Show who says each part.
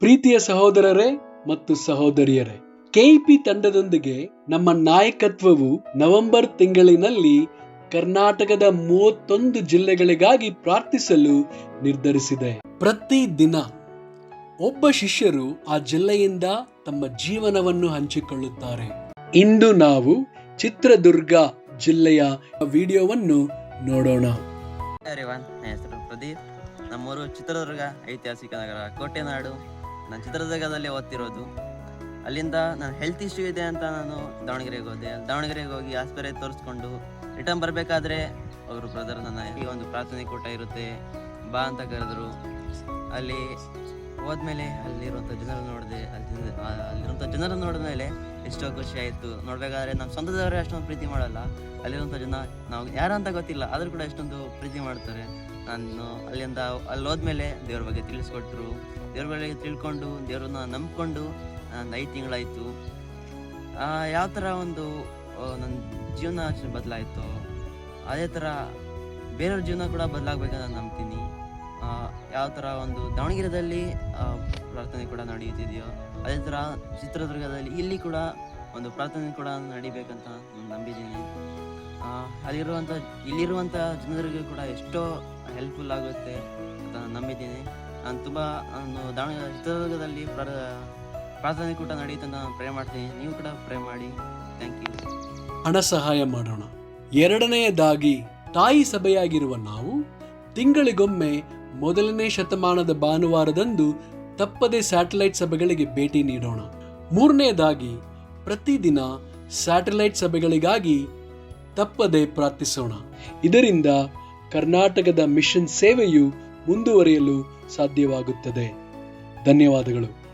Speaker 1: ಪ್ರೀತಿಯ ಸಹೋದರರೇ ಮತ್ತು ಸಹೋದರಿಯರೇ, ಕೆಇಪಿ ತಂಡದೊಂದಿಗೆ ನಮ್ಮ ನಾಯಕತ್ವವು ನವೆಂಬರ್ ತಿಂಗಳಿನಲ್ಲಿ ಕರ್ನಾಟಕದ ಮೂವತ್ತೊಂದು ಜಿಲ್ಲೆಗಳಿಗಾಗಿ ಪ್ರಾರ್ಥಿಸಲು ನಿರ್ಧರಿಸಿದೆ. ಪ್ರತಿ ದಿನ ಒಬ್ಬ ಶಿಷ್ಯರು ಆ ಜಿಲ್ಲೆಯಿಂದ ತಮ್ಮ ಜೀವನವನ್ನು ಹಂಚಿಕೊಳ್ಳುತ್ತಾರೆ. ಇಂದು ನಾವು ಚಿತ್ರದುರ್ಗ ಜಿಲ್ಲೆಯ ವಿಡಿಯೋವನ್ನು ನೋಡೋಣ.
Speaker 2: ಹೆಸರು ಪ್ರದೀಪ್. ನಮ್ಮೂರು ಚಿತ್ರದುರ್ಗ ಐತಿಹಾಸಿಕ ನಗರ ಕೋಟೆನಾಡು. ನಾನು ಚಿತ್ರದುರ್ಗದಲ್ಲಿ ಓದ್ತಿರೋದು. ಅಲ್ಲಿಂದ ನಾನು ಹೆಲ್ತ್ ಇಶ್ಯೂ ಇದೆ ಅಂತ ನಾನು ದಾವಣಗೆರೆಗೆ ಹೋದೆ. ದಾವಣಗೆರೆಗೆ ಹೋಗಿ ಆಸ್ಪತ್ರೆ ತೋರಿಸ್ಕೊಂಡು ರಿಟರ್ನ್ ಬರಬೇಕಾದ್ರೆ ಅವರು ಬ್ರದರ್ ನನ್ನ ಈ ಒಂದು ಪ್ರಾರ್ಥನೆ ಕೂಟ ಇರುತ್ತೆ. ಬಾ ಅಂತ ಕರೆದ್ರು. ಅಲ್ಲಿ ಹೋದ್ಮೇಲೆ ಅಲ್ಲಿರುವಂಥ ಜನರು ನೋಡಿದೆ, ಅಲ್ಲಿ ಅಲ್ಲಿರುವಂಥ ಜನರು ನೋಡಿದ ಮೇಲೆ ಎಷ್ಟೋ ಖುಷಿ ಆಯಿತು. ನೋಡಬೇಕಾದ್ರೆ ನಮ್ಮ ಸ್ವಂತದವರೇ ಅಷ್ಟೊಂದು ಪ್ರೀತಿ ಮಾಡಲ್ಲ. ಅಲ್ಲಿರುವಂಥ ಜನ ನಾವು ಯಾರಂತ ಗೊತ್ತಿಲ್ಲ, ಆದರೂ ಕೂಡ ಎಷ್ಟೊಂದು ಪ್ರೀತಿ ಮಾಡ್ತಾರೆ. ನಾನು ಅಲ್ಲಿಂದ ಅಲ್ಲಿ ಹೋದ್ಮೇಲೆ ದೇವ್ರ ಬಗ್ಗೆ ತಿಳಿಸ್ಕೊಟ್ರು. ದೇವ್ರ ಬಗ್ಗೆ ತಿಳ್ಕೊಂಡು, ದೇವ್ರನ್ನ ನಂಬ್ಕೊಂಡು ನಾನು ಐದು ತಿಂಗಳಾಯಿತು. ಯಾವ ಥರ ಒಂದು ನನ್ನ ಜೀವನ ಬದಲಾಯಿತು, ಅದೇ ಥರ ಬೇರೆಯವ್ರ ಜೀವನ ಕೂಡ ಬದಲಾಗಬೇಕಂತ ನಾನು ನಂಬ್ತೀನಿ. ಯಾವ ಥರ ಒಂದು ದಾವಣಗೆರೆಯಲ್ಲಿ ಪ್ರಾರ್ಥನೆ ಕೂಡ ನಡೆಯುತ್ತಿದೆಯೋ, ಅದೇ ಥರ ಚಿತ್ರದುರ್ಗದಲ್ಲಿ ಇಲ್ಲಿ ಕೂಡ ಒಂದು ಪ್ರಾರ್ಥನೆ ಕೂಡ ನಡಿಬೇಕಂತ ನಂಬಿದ್ದೀನಿ ಅಲ್ಲಿರುವಂಥ ಇಲ್ಲಿರುವಂಥ ಜನರಿಗೆ ಕೂಡ ಎಷ್ಟೋ ಹೆಲ್ಪ್ಫುಲ್ ಆಗುತ್ತೆ ಅಂತ ನಾನು ನಂಬಿದ್ದೀನಿ. ನಾನು ತುಂಬ ನಾನು ದಾವಣಗೆರೆ ಚಿತ್ರದುರ್ಗದಲ್ಲಿ ಪ್ರ ಪ್ರಾರ್ಥನೆ ಕೂಡ ನಡೆಯುತ್ತೆ ನಾನು ಪ್ರೇ ಮಾಡ್ತೀನಿ. ನೀವು ಕೂಡ ಪ್ರೇ ಮಾಡಿ. ಥ್ಯಾಂಕ್ ಯು
Speaker 1: ಹಣ ಸಹಾಯ ಮಾಡೋಣ. ಎರಡನೆಯದಾಗಿ, ತಾಯಿ ಸಭೆಯಾಗಿರುವ ನಾವು ತಿಂಗಳಿಗೊಮ್ಮೆ ಮೊದಲನೇ ಶತಮಾನದ ಭಾನುವಾರದಂದು ತಪ್ಪದೆ ಸ್ಯಾಟಲೈಟ್ ಸಭೆಗಳಿಗೆ ಭೇಟಿ ನೀಡೋಣ. ಮೂರನೇದಾಗಿ, ಪ್ರತಿದಿನ ಸ್ಯಾಟಲೈಟ್ ಸಭೆಗಳಿಗಾಗಿ ತಪ್ಪದೆ ಪ್ರಾರ್ಥಿಸೋಣ. ಇದರಿಂದ ಕರ್ನಾಟಕದ ಮಿಷನ್ ಸೇವೆಯು ಮುಂದುವರಿಯಲು ಸಾಧ್ಯವಾಗುತ್ತದೆ. ಧನ್ಯವಾದಗಳು.